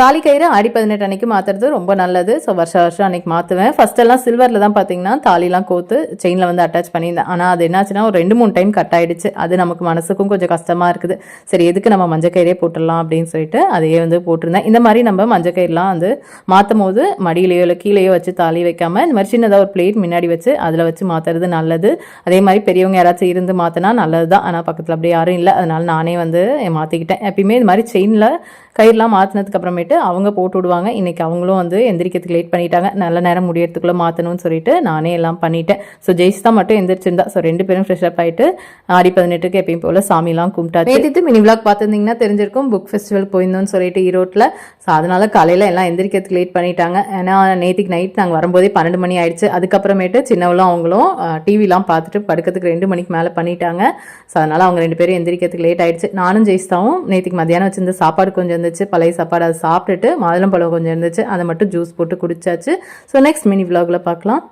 தாலி கயிறு ஆடி பதினெட்டு அன்னைக்கு மாற்றுறது ரொம்ப நல்லது. ஸோ வருஷ வருஷம் அன்னைக்கு மாற்றுவேன் ஃபஸ்ட்டெல்லாம் சில்வரில் தான் பார்த்தீங்கன்னா தாலிலாம் கோத்து செயினில் வந்து அட்டாச் பண்ணியிருந்தேன். ஆனால் அது என்னாச்சுன்னா ஒரு ரெண்டு மூணு டைம் கட் ஆகிடுச்சு அது நமக்கு மனசுக்கும் கொஞ்சம் கஷ்டமாக இருக்குது. சரி எதுக்கு நம்ம மஞ்சள் கயிறே போட்டுடலாம் அப்படின்னு சொல்லிட்டு அதையே வந்து போட்டிருந்தேன். இந்த மாதிரி நம்ம மஞ்சள் கயிறுலாம் வந்து மாற்றும் போது மடியிலையோ இல்லை கீழேயோ வச்சு தாலி வைக்காம இந்த மாதிரி சின்னதாக ஒரு பிளேட் முன்னாடி வச்சு அதில் வச்சு மாற்றுறது நல்லது. அதே மாதிரி பெரியவங்க யாராச்சும் இருந்து மாற்றினா நல்லது தான் ஆனால் பக்கத்தில் அப்படி யாரும் இல்லை. அதனால நானே வந்து மாற்றிக்கிட்டேன் எப்பயுமே இந்த மாதிரி செயினில் கயிறுலாம் மாற்றினதுக்கு அப்புறமேட்டு அவங்க போட்டு விடுவாங்க. இன்றைக்கி அவங்களும் வந்து எந்திரிக்கிறதுக்கு லேட் பண்ணிட்டாங்க. நல்ல நேரம் முடியறதுக்குள்ளே மாற்றணும்னு சொல்லிட்டு நானே எல்லாம் பண்ணிட்டேன். ஸோ ஜெயிஸ்தா மட்டும் எந்திரிச்சிருந்தா. ஸோ ரெண்டு பேரும் ஃப்ரெஷ் அப் ஆகிட்டு ஆடி பதினெட்டுக்கு எப்பயும் போல் சாமிலாம் கும்பிட்டாச்சு. நேற்று மினி விளாக் பார்த்துருந்தீங்கன்னா தெரிஞ்சிருக்கும். புக் ஃபெஸ்டிவல் போயிருந்தோம்னு சொல்லிட்டு ஈரோட்டில் ஸோ அதனால் காலையில் எல்லாம் எந்திரிக்கிறதுக்கு லேட் பண்ணிட்டாங்க. ஏன்னா நேற்றுக்கு நைட் நாங்கள் வரும்போதே பன்னெண்டு மணி ஆயிடுச்சு. அதுக்கப்புறமேட்டு சின்னவளும் அவங்களும் டிவிலாம் பார்த்துட்டு படுக்கிறதுக்கு ரெண்டு மணிக்கு மேலே பண்ணிட்டாங்க. ஸோ அதனால் அவங்க ரெண்டு பேரும் எந்திரிக்கிறதுக்கு லேட் ஆயிடுச்சு. நானும் ஜெயிஸ்தாவும் நேற்றுக்கு மத்தியானம் வச்சிருந்த சாப்பாடு கொஞ்சம் இருந்துச்சு பழைய சாப்பாடு அதை சாப்பிட்டுட்டு மாதுளம்பழம் கொஞ்சம் இருந்துச்சு அதை மட்டும் ஜூஸ் போட்டு குடிச்சாச்சு. ஸோ நெக்ஸ்ட் மினி விலாகில் பார்க்கலாம்.